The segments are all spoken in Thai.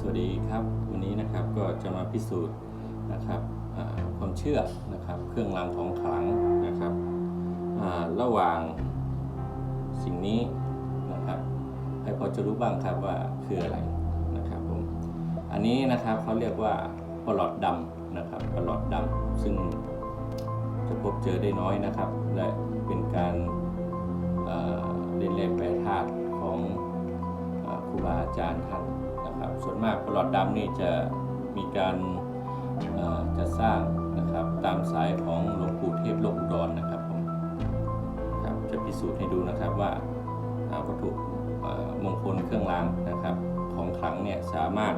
สวัสดีครับ วันนี้นะครับก็จะมาพิสูจน์นะครับความเชื่อนะครับเครื่องรางของขลังนะครับระหว่างสิ่งนี้นะครับให้พอจะรู้บ้างครับว่าคืออะไรนะครับผมอันนี้นะครับเขาเรียกว่าปลอดดำนะครับปลอดดำซึ่งจะพบเจอได้น้อยนะครับ และเป็นการเอ่อเล่นแร่แปรธ จารย์ท่านนะครับ ส่วนมากปลอดดำนี่จะมีการจะสร้างนะครับตามสายของหลวงปู่เทพโลกอุดรนะครับผมครับจะพิสูจน์ให้ดูนะครับว่าวัตถุมงคลเครื่องรางนะครับของขลังเนี่ยสามารถ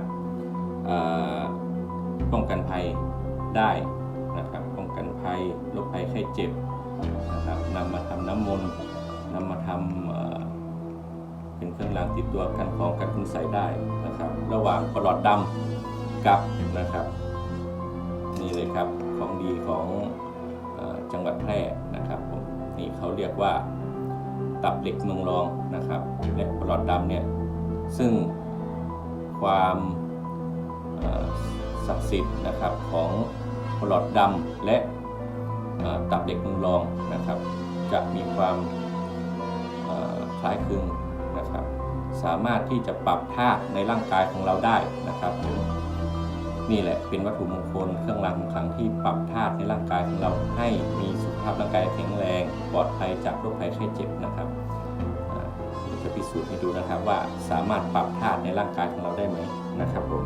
ป้องกันภัยได้นะครับป้องกันภัยโรคภัยไข้เจ็บนะครับนำมาทำน้ำมนต์นำมาทำ เป็นเครื่องรางติดตัวกันของกันคุณใส่ได้นะครับ ระหว่างปลอดดำกับนะครับ นี่เลยครับของดีของอจังหวัดแพร่นะครับผมนี่เขาเรียกว่าตับเหล็กเมืองรองนะครับและปลอดดำเนี่ยซึ่งความศักดิ์สิทธิ์นะครับของปลอดดำและตับเหล็กเมืองรองนะครับ จะมีความคล้ายคลึง นะครับ สามารถที่จะปรับธาตุในร่างกายของเราได้นะครับผมนี่แหละเป็นวัตถุมงคลเครื่องรางของขลังที่ปรับธาตุในร่างกายของเราให้มีสุขภาพร่างกายแข็งแรง ปลอดภัยจากโรคภัยไข้เจ็บนะครับอ่าจะพิสูจน์ให้ดูนะครับว่าสามารถปรับธาตุในร่างกายของเราได้ไหมนะครับผม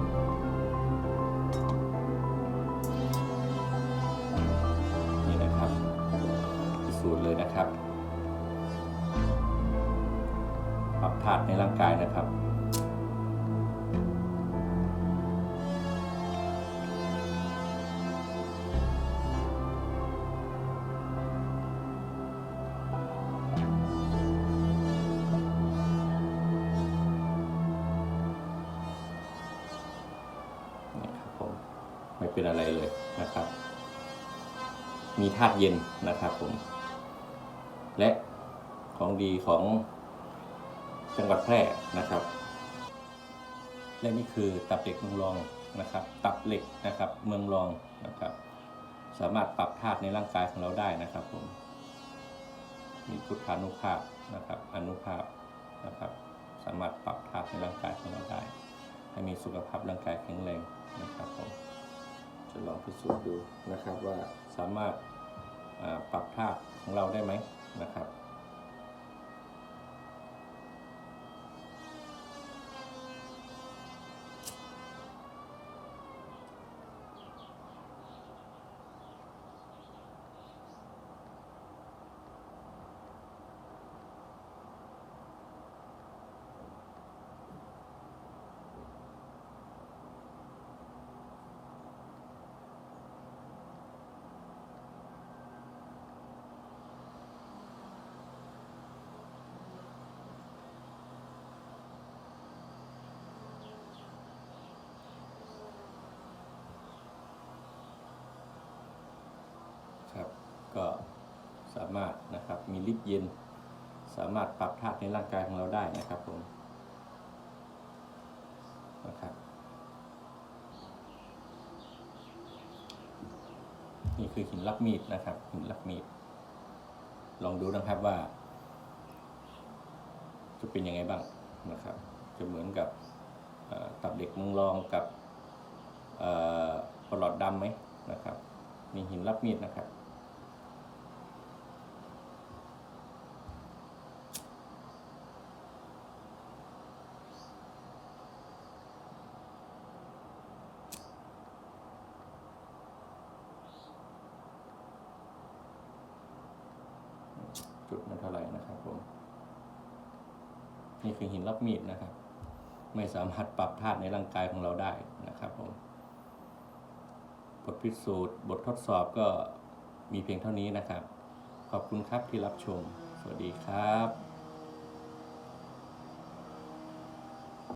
ธาตุในร่างกายนะครับนี่ครับผมไม่เป็นอะไรเลยนะครับ มีธาตุเย็นนะครับผม และของดีของ จังหวัดแพร่นะครับ และนี่คือตับเหล็กเมืองรองนะครับ ตับเหล็กนะครับเมืองรองนะครับ สามารถปรับธาตุในร่างกายของเราได้นะครับผมมีพุทธานุภาพนะครับอนุภาพนะครับ สามารถปรับธาตุในร่างกายของเราได้ ให้มีสุขภาพร่างกายแข็งแรงนะครับผมจะลองพิสูจน์ดูนะครับว่าสามารถปรับธาตุของเราได้ไหมนะครับก็สา มารถนะครับ มีฤทธิ์เย็น สามารถปรับธาตุในร่างกายของเราได้นะครับผมนะครับนี่คือหินรับมีดนะครับหินรับมีด ลองดูนะครับว่า จะเป็นยังไงบ้างนะครับ จะเหมือนกับตับเด็กมืองรองกับปลอดดำไหมนะครับ มีหินรับมีดนะครับ จุดมันเท่าไหร่นะครับผมนี่คือหินรับมีดนะครับ ไม่สามารถปรับธาตุในร่างกายของเราได้นะครับผมบทพิสูจน์ บททดสอบก็มีเพียงเท่านี้นะครับ ขอบคุณครับที่รับชม สวัสดีครับ